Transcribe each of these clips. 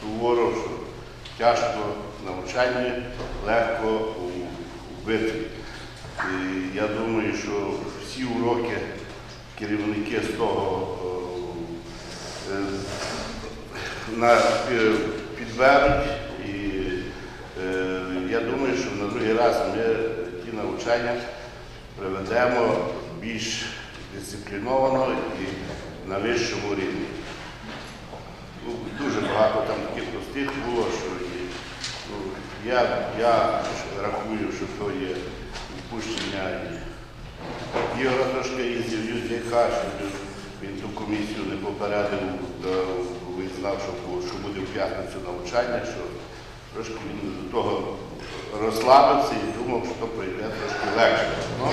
Суворов, що тяжко в навчанні, легко у битві. І я думаю, що всі уроки керівники з того е, на, е, підберуть. І е, я думаю, що на другий раз ми ті навчання приведемо більш дисципліновано і на вищому рівні. Багато там таких простих було, що ну, я, я рахую, що то є відпущення Ігора трошки їздив Юзяка, щоб він ту комісію не попередив, він знав, що, що буде в п'ятницю навчання, що трошки він до того розслабився і думав, що то пройде трошки легше. Ну,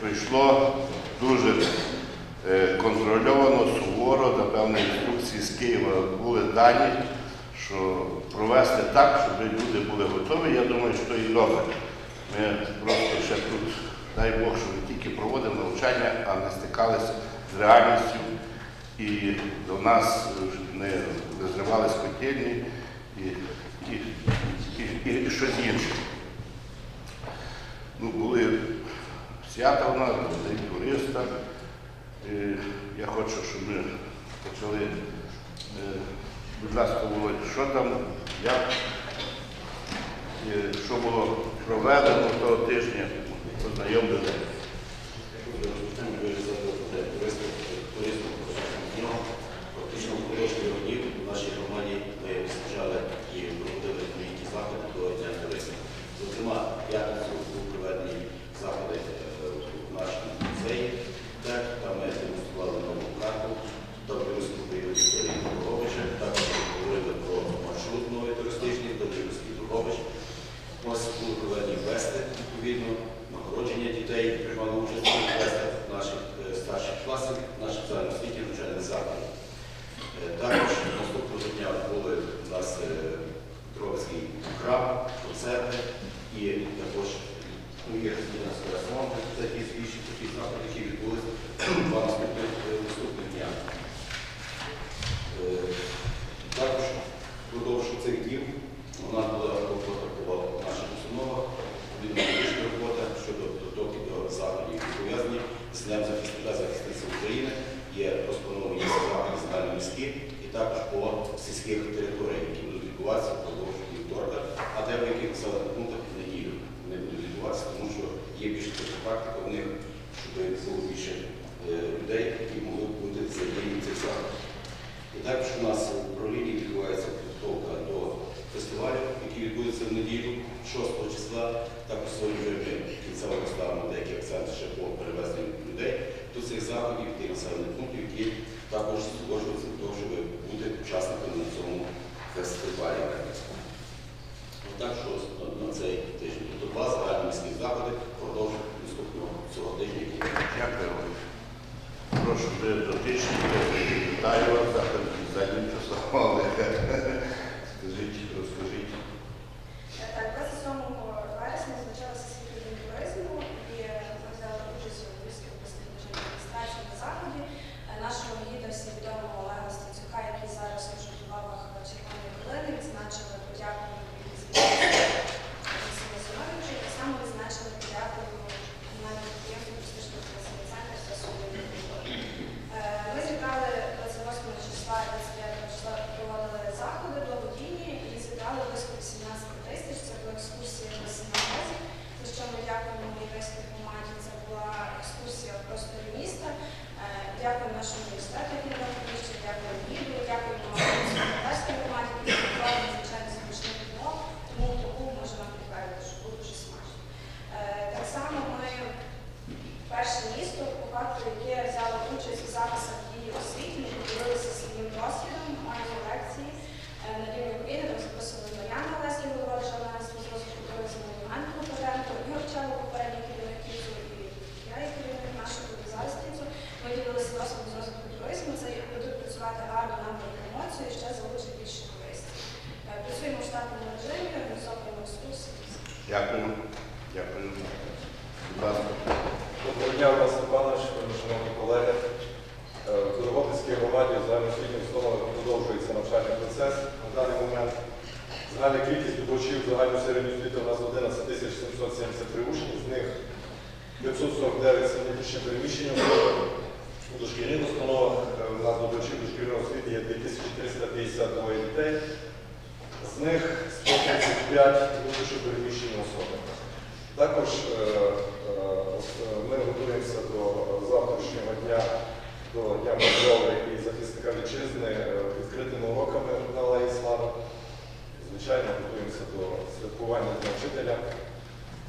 прийшло дуже е, контрольовано, суворо, напевно, інструкції з Києва були дані, що провести так, щоб люди були готові. Я думаю, що і добре. Ми просто ще тут, дай Бог, що не тільки проводимо навчання, а не стикалися з реальністю і до нас не, не зривались котельні і, і, і, і, і щось інше. Ну, були свята у нас, день туриста. Е, Я хочу, щоб ми почали. Будь ласка, Володь, що там, як, е, що було проведено того тижня, познайомили. Фактично кожного днів у нашій громаді ми спочали і проводили деякі заходи до Дня туристів. Зокрема, в п'ятницю був проведені заходи е, в нашому музеї, де там ми демонстрували нову карту, до туристського періоду історії Дороговича, також говорили про маршрут новий туристичний до Дорогівський Дорогович. Ось були проведені квести, відповідно, нагородження дітей, які приймали участь у квестах наших е, старших класів, наших загальноосвітніх навчальних закладів. Е, Також наступного дня були у нас е, Петровський храм, концерти і також ну, є Христина Скоросмон, це ті збільші такі заходи, які відбулися два наступних е, наступних дня. Е, Також впродовж цих днів у нас була робота по наших установах, відповідна робота щодо підготовки до заходів, які пов'язані з Днем захисника захисниці України, є розплановані заходи загальноміські і також по сільських територіях, які будуть відбуватися впродовж вівторка, а де в яких населених пунктах в неділю вони будуть відбуватися, тому що є більше така практика в них, щоб було більше е, людей, які могли б бути задіяні цих заходах. І також у нас в управлінні відбувається підготовка до фестивалю, який відбудеться в неділю, 6 числа. Також сьогодні вже ми кінцево поставимо деякі акценти ще по перевезенню людей до цих заходів, тих населених пунктів, які також згоджуються до того, щоб бути учасниками на цьому фестивалі. Отак, що на, цей тиждень. Тобто два загальноміські заходи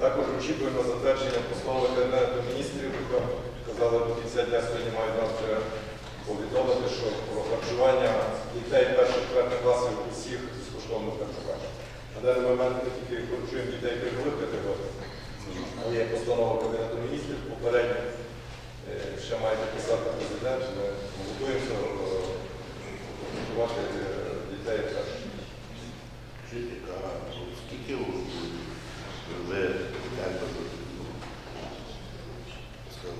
Також очікуємо затвердження постанови Кабінету міністрів. Казали, до кінця дня сьогодні мають нам вже повідомити, що про харчування дітей перших четвертих класів усіх безкоштовне харчування. На даний момент ми тільки харчуємо дітей пільгових категорій. Є постанова Кабінету міністрів попередньо. Е, Ще має підписати президент. Ми готуємося е, готувати е, дітей перших. Скільки ви ну,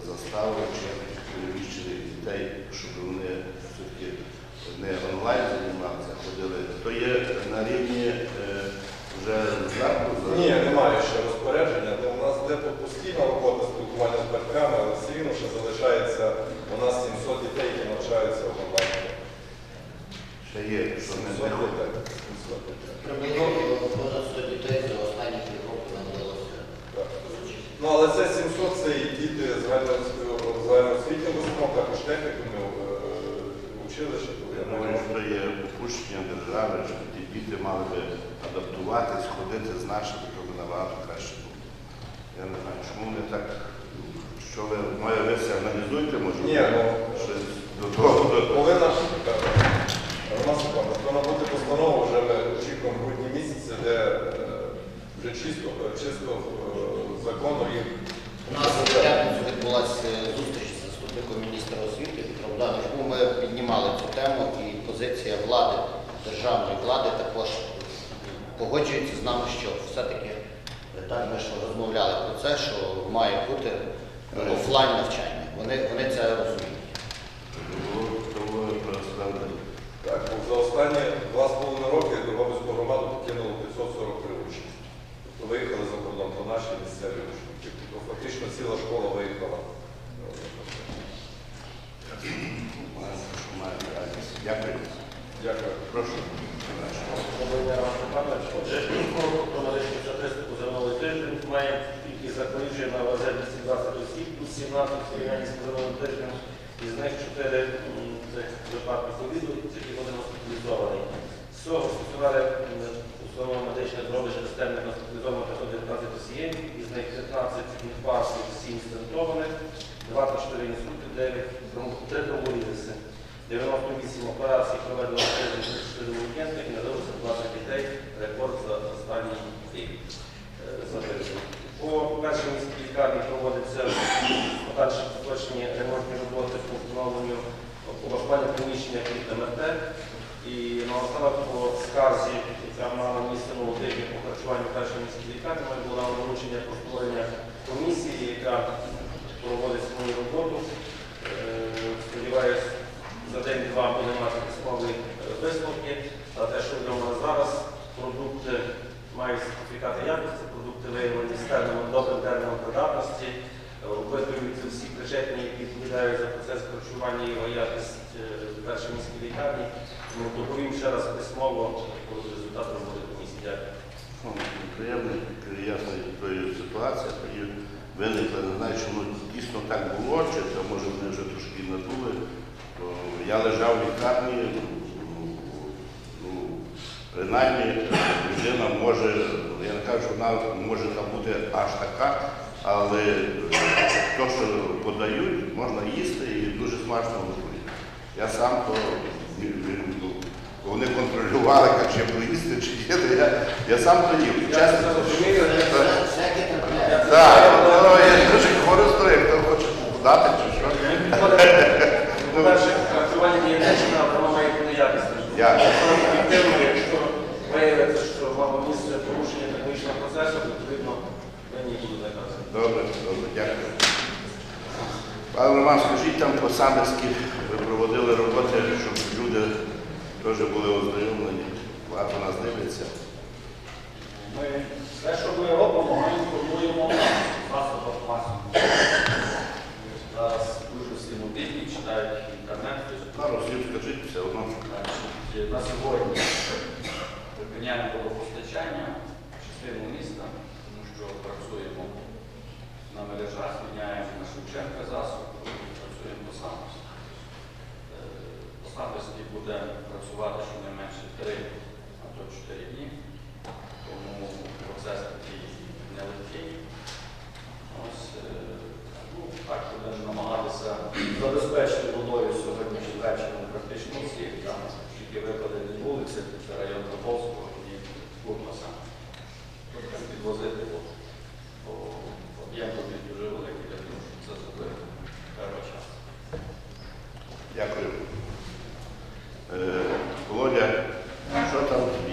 заставили чи переміщили дітей, щоб вони все-таки не онлайн займалися, а ходили? То є на рівні е, вже закладу? Ні, немає ще розпорядження. У нас йде постійна робота спілкування з батьками, але все рівно ще залишається у нас 700 дітей, які навчаються в онлайні. Ще є, що не 700 не ходять. дітей. 700 дітей. Приблизно понад 100 дітей за останні півроку навдалося. Так. Ну, але це 700 це і діти загальноосвітніх установ, також технікумів, е, училища. то Я я думаю, думаю, що є попущення держави, щоб ті діти мали би адаптуватись, ходити з нашими, то би набагато краще було. Я не знаю, чому не так, що ви, моє ви аналізуєте, може? Ні, ну, щось до того. до- Повинна Роман Степанович, повинна бути постанова, вже ми очікуємо в грудні місяці, де е, вже чисто, чисто е, законно їх. У нас в п'ятницю відбулася зустріч з заступником міністра освіти Петром Богдановичем. Ну, Ми піднімали цю тему і позиція влади, державної влади також погоджується з нами, що все-таки е, так ми ж розмовляли про це, що має бути офлайн навчання. Вони, вони це розуміють. Так, за останні два з половиною роки Дрогобицьку громаду покинуло 543 учні. Тобто виїхали за кордон, то наші місцеві учні. Тобто фактично ціла школа виїхала. Дякую. Дякую. Прошу. Має кількість захворюючих на ВЗ 220 осіб, плюс 17 в порівнянні з минулим тижнем. Із них 4 м, це випадки ковіду, тільки один госпіталізований. Всього стаціонарі установа медичних здоров'я через термін госпіталізовано 519 пацієнтів, із них 15 інфарктів, 7 стентованих, 24 інсульти, 9 3 тромболізиси. 98 операцій проведено в тиждень 34 ургентних і надалося 20 дітей, рекорд за останній рік. е, за тиждень. По першій міській лікарні проводяться подальші поточні ремонтні роботи по встановленню облаштування приміщення під МРТ. І наостанок по скарзі, яка мала місце на тижні по харчуванню в першій міській лікарні, ми було доручення про створення комісії, яка проводить свою роботу. Е, Сподіваюсь, за день-два будемо мати письмові е, висновки. А те, що відомо на зараз, продукти мають сертифікати якості, продукти виявлені з терміном добрим терміном придатності, е, опитуються всі причетні, які відповідають за процес харчування і його якість е, в першій міській лікарні. Тому доповім ще раз письмово результат роботи комісії. Дякую. Ну, Приємно, ясно тоді виникли, не знаю, чи воно дійсно так було, чи це може вони вже трошки надули. Я лежав в лікарні, ну, ну, принаймні людина може, я не кажу, що вона може там бути аж така, але те, що подають, можна їсти і дуже смачно. Я сам то ну, вони контролювали, як ще проїсти чи діти, я, я сам то їм. Часто... Так, воно є дуже корисно, як хто хоче дати чи що. По-перше, ну, харчування дієтичне, воно має бути якісне. Якщо якщо виявиться, що мало місце порушення технічного процесу, потрібно мені буду доказати. Добре, добре, дякую. Пане Роман, скажіть там по самбірських ako nás nevedia.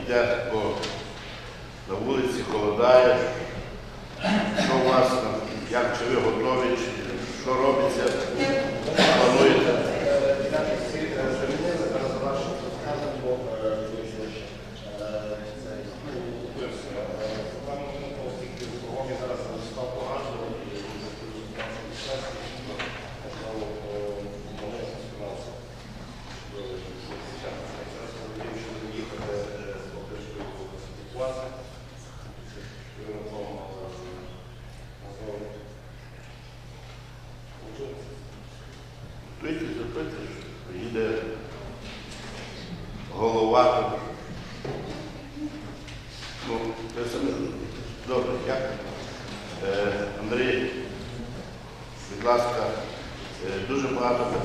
йде на вулиці, холодає. Що у вас там, як чи ви готові, чи що робиться, плануєте?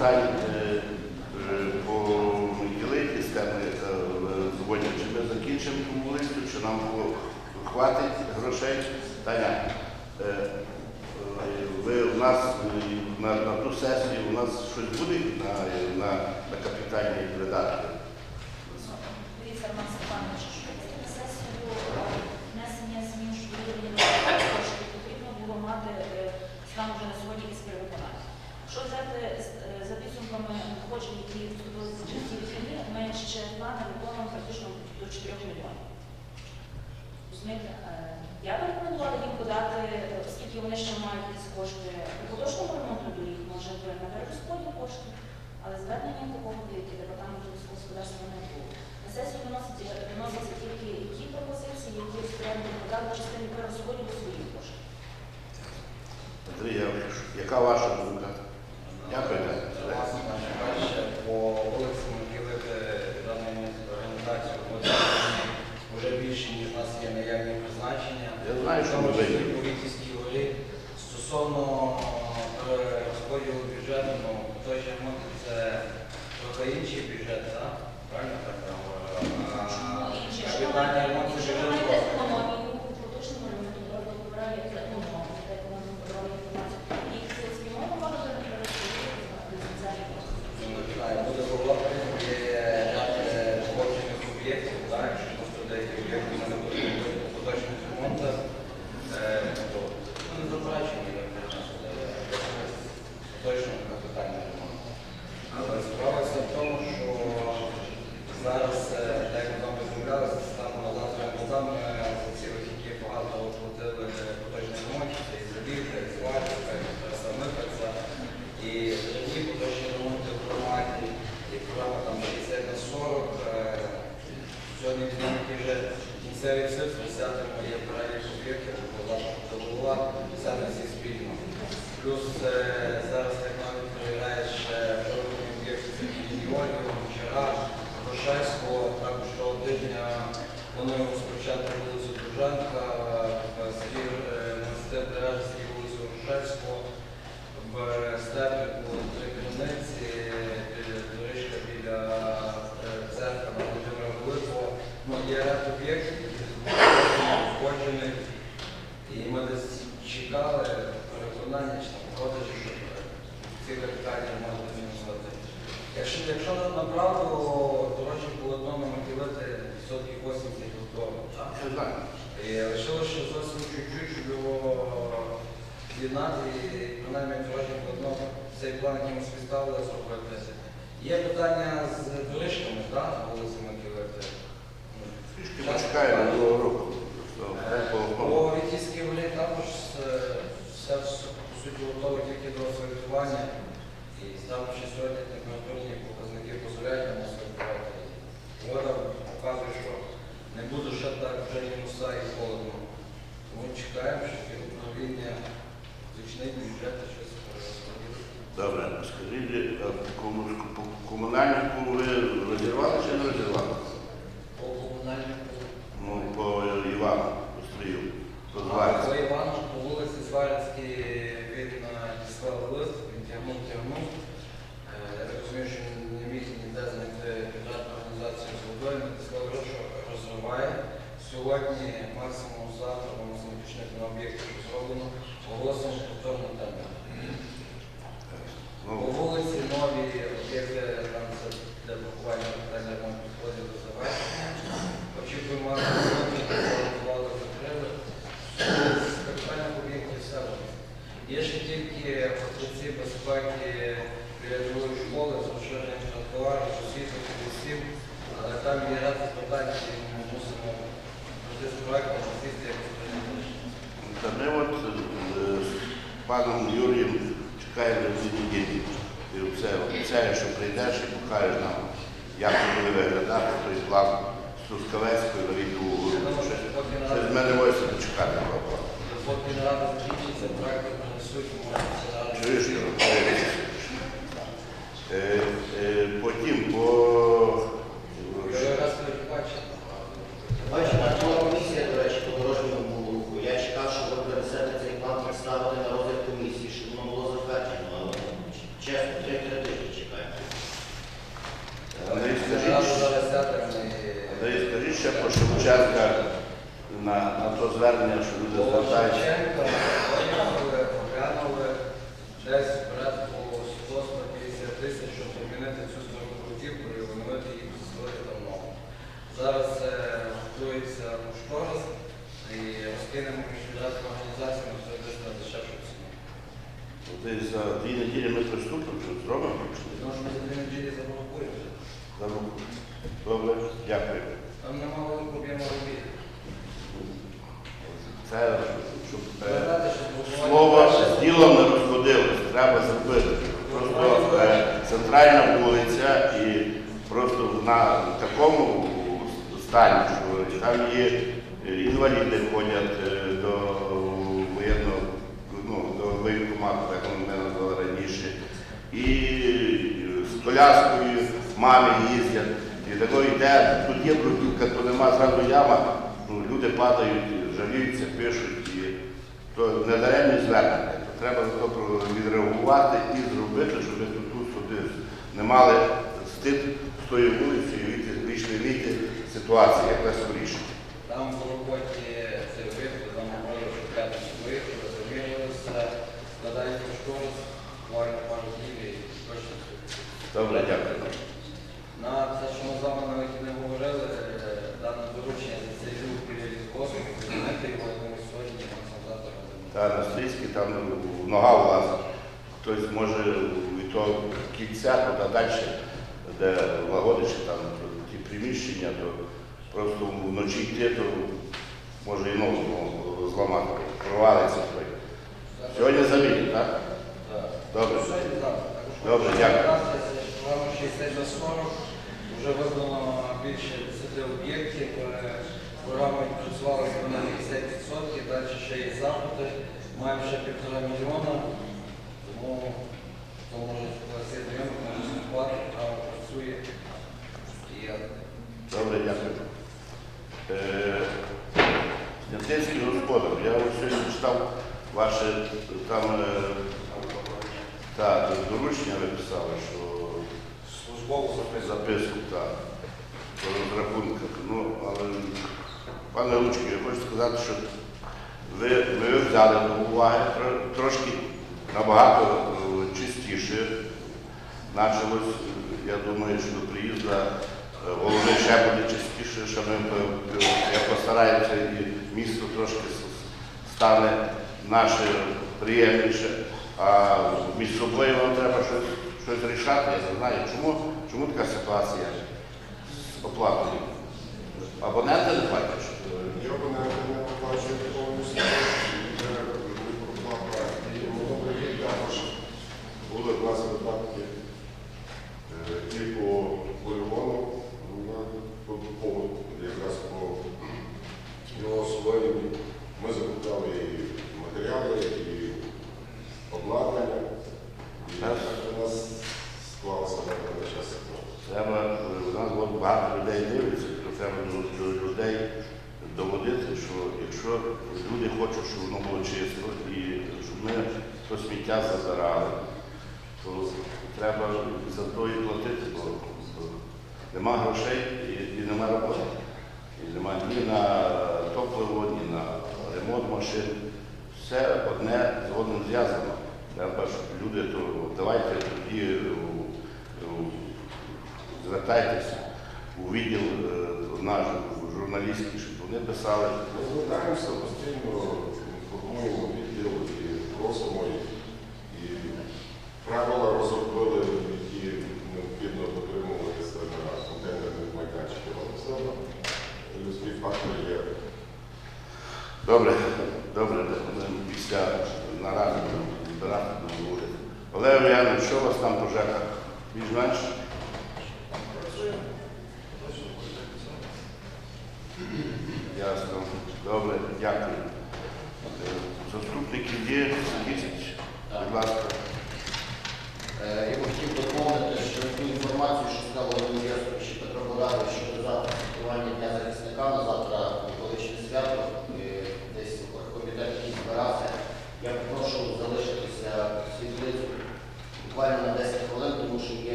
питань е, е, поділити з теми е, дзвонять, чи ми закінчимо тому листу, чи нам було хватить грошей. Таня, ви у нас на, ту сесію у нас щось буде на, на, на капітальні видатки? Що взяти е, за підсумками надходжень, які вступили в часів війни, ми ще плани виконуємо практично до 4 мільйонів. Е, я би рекомендувала їм подати, оскільки вони ще мають якісь кошти у художньому ремонту їх може би на перерозподіл кошти, але звернення такого від департаменту господарства не було. На сесію виносяться тільки ті пропозиції, які студенти подали на частині перерозподілу своїх коштів. Андрій, яка ваша думка? Ramazan, Ramazan Якщо, якщо на правду дорожчі полотно мотивити відсотків 80 готово. Лишилося що зовсім чуть-чуть, щоб його з'єднати і принаймні дорожнє полотно цей план, який ми співставили, зробити. Є питання з доріжками, так, на вулиці Маківити. Трішки ну, почекаємо до е, року. Бо Вітійській волі також е, все, по суті, готове тільки до асфальтування. І ставлячи сьогодні температурні показники дозволяють нам асфальтувати. Вода показує, що не буде ще так вже мінуса і холодно. Тому чекаємо, що управління зачнить бюджет і щось розподілити. Добре, скажіть, по- комунальнику ви розірвали чи не розірвали? По комунальному Ну, по Івану, по стрію. По Івану по вулиці Зварській він надіслав лист, він тягнув, тягнув. Е, Я так розумію, що він не міг ніде знайти бюджетну організацію з водою, надіслав гроші, розриває. Сьогодні максимум завтра, максимум почнуть на об'єкті, що зроблено, оголосимо повторний тендер. По Ну, вулиці нові об'єкти, там це для блокування питання на підході до завершення. Очікуємо сьогодні, готували, закрили. З капітальних об'єктів все буде. Є ще тільки фахівці безпеки біля другої школи з розширенням тротуарів, освітних лісів, але там є ряд питань, які ми мусимо пройти з проектом, освіти, як це прийняти. Та ми от е, з паном Юрієм чекаємо дві неділі. І все обіцяє, що прийдеш і покажеш нам, як це буде виглядати той план з Трускавецькою на відділу. Я думаю, що поки Це з нарада- мене войся почекати папа. поки нарада закінчиться, проекти принесуть, може це далі. Чуєш, Е, е, Потім по Я раз передбачив. Бачите, була комісія, до речі, по дорожньому руху. Я чекав, що ви принесете цей план представити на розгляд комісії, щоб воно було затверджено. Але чесно, три-три тижні чекаємо. Андрій, Нарада скажіть, зараз сядемо і... Андрій, скажіть ще про Шевченка на, на то звернення, що люди звертаються. Шевченка поїхали, оглянули десь порядку 150 тисяч, щоб замінити цю крутівку і виновити їх створити нову. Зараз е, готується кошторис і розкинемо між бюджетними організаціями, все десь на дешевшу ціну. Десь за дві неділі ми приступимо, що зробимо. що ми за дві неділі заблокуємо. Добре, дякую. Там нема об'єму робіт. Це щоб е, Пам'ятаєте, що блокування слово перше- з ділом не розходилось, треба зробити. Просто е, центральна вулиця і просто на такому стані, що там є е, інваліди ходять е, до воєнного, ну, до воєнкомату, як вони мене назвали раніше, і з коляскою мамі їздять. Такої йде, тут є бруківка, то нема зразу яма, ну, люди падають, жаліються, пишуть. І то не даремні звернення. То треба відреагувати і зробити, щоб тут тут сюди не мали стид з тою вулицею і вийшли вийти ситуації, як найскоріше. Там по роботі цей об'єкт, там що п'ятницю виїхали, все, складають кошторис, буквально пару днів і точно. Добре, дякую. На те, що ми з вами на вихідних говорили, е, дане доручення рух біля ліскосу, його, сьогодні, будемо. Та на стрічці там нога влазить. Хтось може від того кільця туди далі, де лагодичі там ті приміщення, то просто вночі йти, то може і ногу зламати, провалиться той. Сьогодні замінить, так? Так. Добре. Добре, дякую. сказати, що Програма 60 до 40 вже виконано більше 10 об'єктів. Е, Програма відпрацювала на 50%, далі ще є запити. Маємо ще півтора мільйона, тому хто може знайомих, може слідкувати, програма працює. І я Добре, дякую. Е, Снятинський господар, я сьогодні читав ваше там е, та, доручення ви писали, що службову записку так, по розрахунках. Ну, але, пане Лучки, я хочу сказати, що ви, ви взяли до уваги трошки набагато е, чистіше. Началось, я думаю, що до приїзду е, голови ще буде чистіше, що ми е, я постараюся і місто трошки стане наше приємніше, а між собою нам треба щось щось рішати, я не знаю, чому чому така ситуація з оплатою. Абоненти не платять? Е, Абоненти не платять повністю.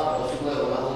我是为了我。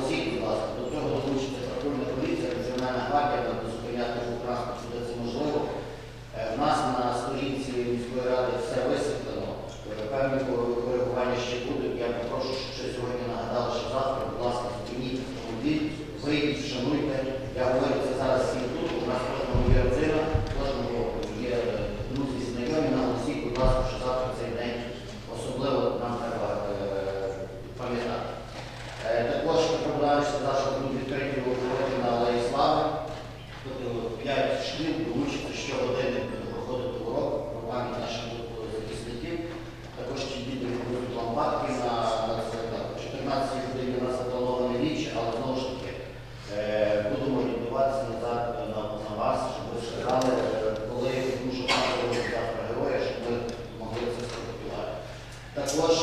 was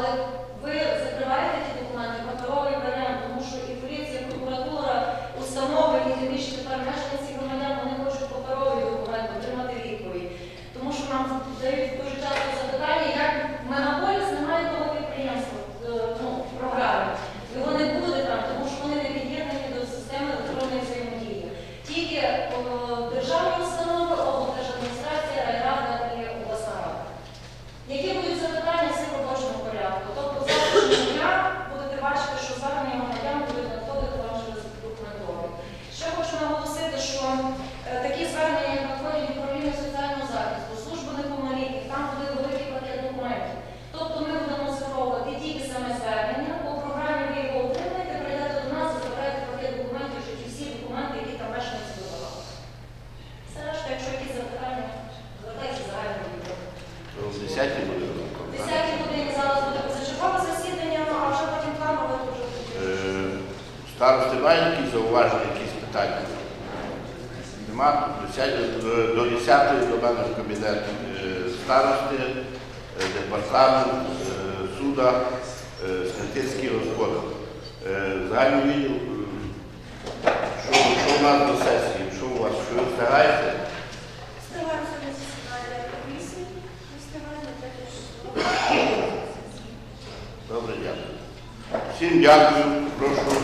咧。Е, до 10-ї до мене в кабінет е, старости, е, департамент, суда, Снятицький господар. Загальний відео, що, що в нас до сесії, що у вас, що ви встигаєте? Встигаємося на засідання. Добре, дякую. Всім дякую, прошу.